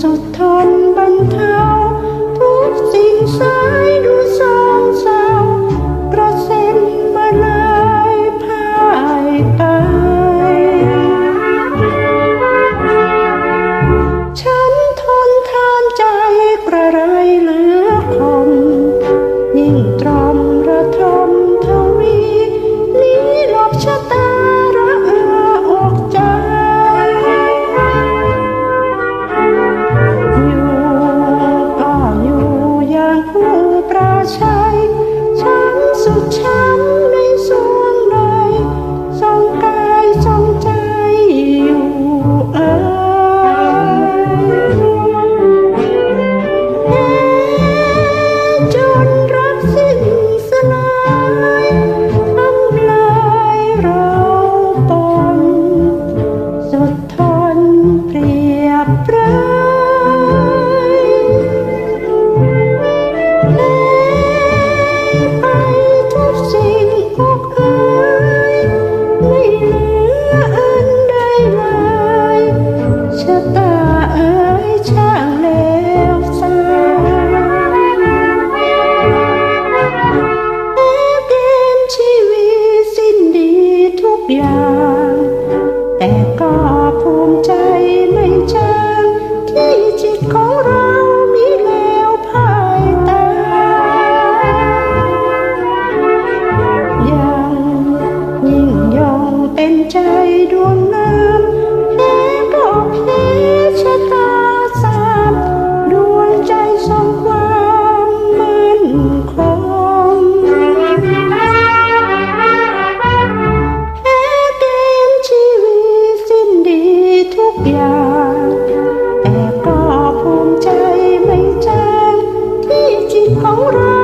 สุดทนบันเทา 这 ยา แต่ก็ภูมิใจในเจงที่จิตของเรามีแล้วภายตายังยิ่งยงเป็นใจดวงน้ำ ยา แต่ก็ภูมิใจไม่จางที่จิตของเรา